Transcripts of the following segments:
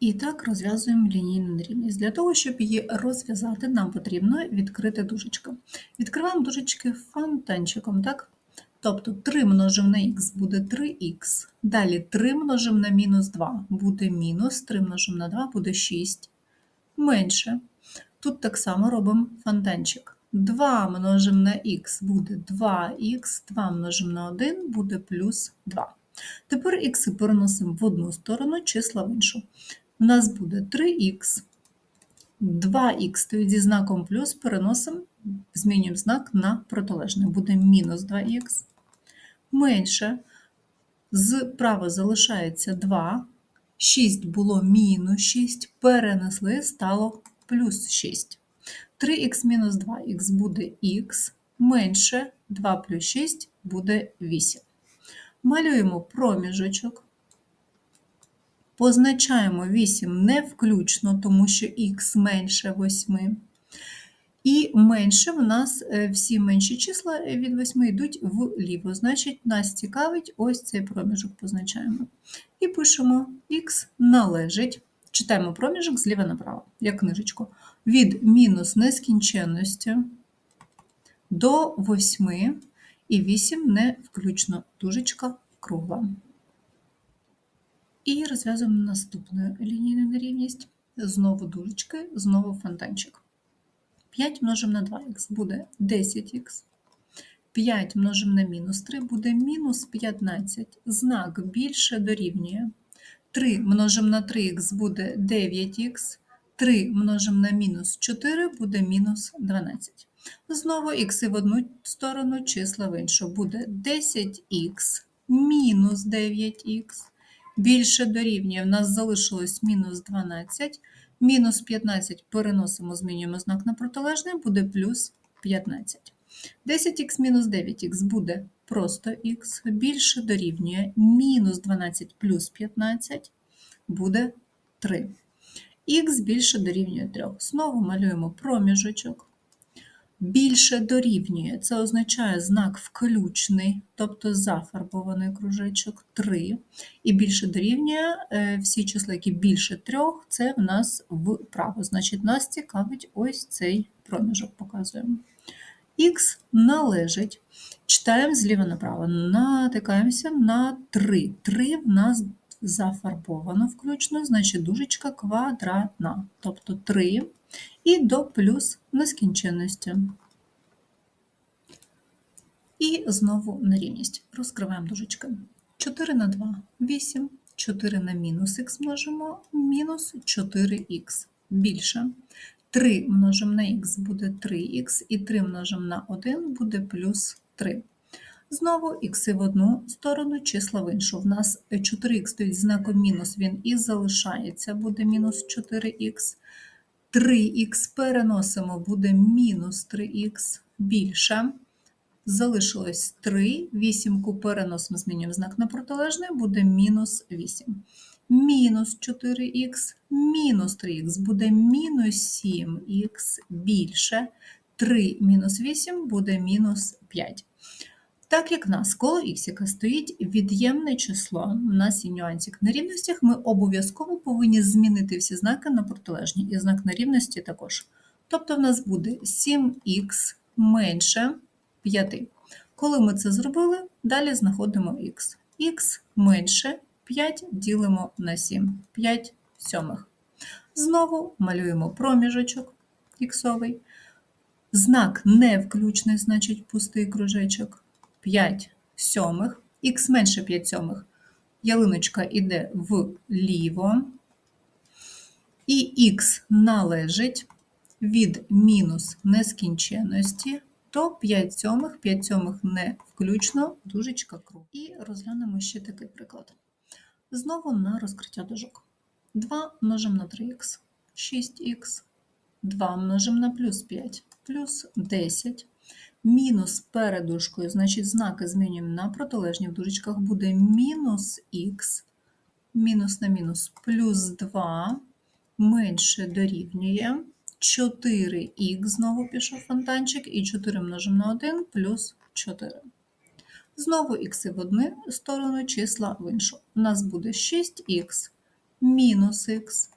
І так розв'язуємо лінійну нерівність. Для того, щоб її розв'язати, нам потрібно відкрити дужечки. Відкриваємо дужечки фонтанчиком, так? Тобто 3 множимо на х буде 3х. Далі 3 множимо на мінус 2 буде мінус, 3 множимо на 2 буде 6. Менше. Тут так само робимо фонтанчик. 2 множимо на х буде 2х, 2 множимо на 1 буде плюс 2. Тепер х переносимо в одну сторону, числа в іншу. У нас буде 3х, 2х стоїть зі знаком плюс, переносимо, змінюємо знак на протилежний. Буде мінус 2х. Менше. Зправа залишається 2. 6 було мінус 6, перенесли, стало плюс 6. 3х мінус 2х буде х, менше 2 плюс 6 буде 8. Малюємо проміжочок. Позначаємо 8 не включно, тому що х менше 8. І менше в нас е, всі менші числа від 8 йдуть вліво. Значить, нас цікавить ось цей проміжок позначаємо. І пишемо х належить. Читаємо проміжок зліва направо, як книжечку. Від мінус нескінченності до 8 і 8 не включно. Дужечка кругла. І розв'язуємо наступну лінійну нерівність. Знову дужечки, знову фонтанчик. 5 множимо на 2х буде 10х. 5 множимо на мінус 3 буде мінус 15. Знак більше дорівнює. 3 множимо на 3х буде 9х. 3 множимо на мінус 4 буде мінус 12. Знову х в одну сторону, числа в іншу буде 10х мінус 9х більше дорівнює, в нас залишилось мінус 12, мінус 15 переносимо, змінюємо знак на протилежний, буде плюс 15. 10х мінус 9х буде просто х, більше дорівнює мінус 12 плюс 15 буде 3. Х більше дорівнює 3. Знову малюємо проміжочок більше дорівнює. Це означає знак включний, тобто зафарбований кружечок 3. І більше дорівнює е, всі числа, які більше 3, це в нас вправо. Значить, нас цікавить ось цей проміжок, показуємо. Х належить. Читаємо зліва направо, натикаємося на 3. 3 в нас зафарбовано включно, значить дужечка квадратна, тобто 3 і до плюс нескінченності. І знову нерівність. Розкриваємо дужечки. 4 на 2 8, 4 на мінус х множимо, мінус 4х більше. 3 множимо на х буде 3х, і 3 множимо на 1 буде плюс 3. Знову х в одну сторону, числа в іншу. В нас 4х стоїть знаком мінус, він і залишається, буде мінус 4х. 3х переносимо, буде мінус 3х більше. Залишилось 3, вісімку переносимо, змінюємо знак на протилежний, буде мінус 8. Мінус 4х, мінус 3х буде мінус 7х більше. 3 мінус 8 буде мінус 5. Так як нас коло х стоїть від'ємне число, у нас є нюансик на рівностях, ми обов'язково повинні змінити всі знаки на протилежні, і знак на рівності також. Тобто в нас буде 7х менше 5. Коли ми це зробили, далі знаходимо х. х менше 5 ділимо на 7, 5 сьомих. Знову малюємо проміжочок іксовий. Знак не включний, значить пустий кружечок. 5 сьомих, х менше 5 сьомих, ялиночка йде вліво, і х належить від мінус нескінченності то 5 сьомих, 5 сьомих не включно, дужечка круг. І розглянемо ще такий приклад. Знову на розкриття дужок. 2 множимо на 3х, 6х, 2 множимо на плюс 5, плюс 10 мінус перед дужкою, значить, знаки змінюємо на протилежні в дужечках буде мінус х, мінус на мінус плюс 2 менше дорівнює 4х, знову пішов фонтанчик, і 4 множимо на 1 плюс 4. Знову х в одну сторону, числа в іншу. У нас буде 6х мінус х.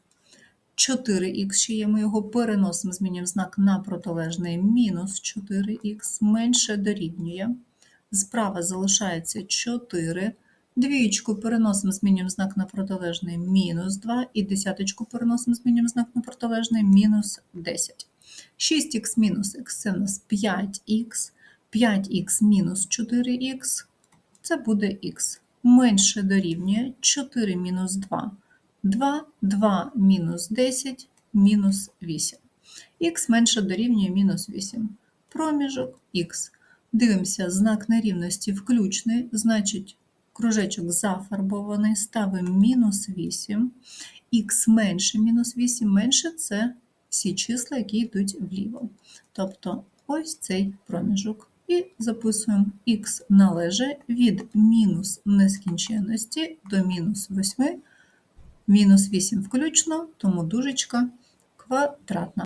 4х ще є, ми його переносимо, змінюємо знак на протилежний мінус 4х менше дорівнює. Справа залишається 4. Двієчку переносимо, змінюємо знак на протилежний мінус 2. І десяточку переносимо, змінюємо знак на протилежний мінус 10. 6х мінус х це в нас 5х. 5х мінус 4х це буде х. Менше дорівнює 4 мінус 2. 2, 2 мінус 10, мінус 8. Х менше дорівнює мінус 8. Проміжок х. Дивимося, знак нерівності включний, значить кружечок зафарбований, ставимо мінус 8. Х менше мінус 8, менше це всі числа, які йдуть вліво. Тобто ось цей проміжок. І записуємо х належить від мінус нескінченності до мінус 8 мінус 8 включно, тому дужечка квадратна.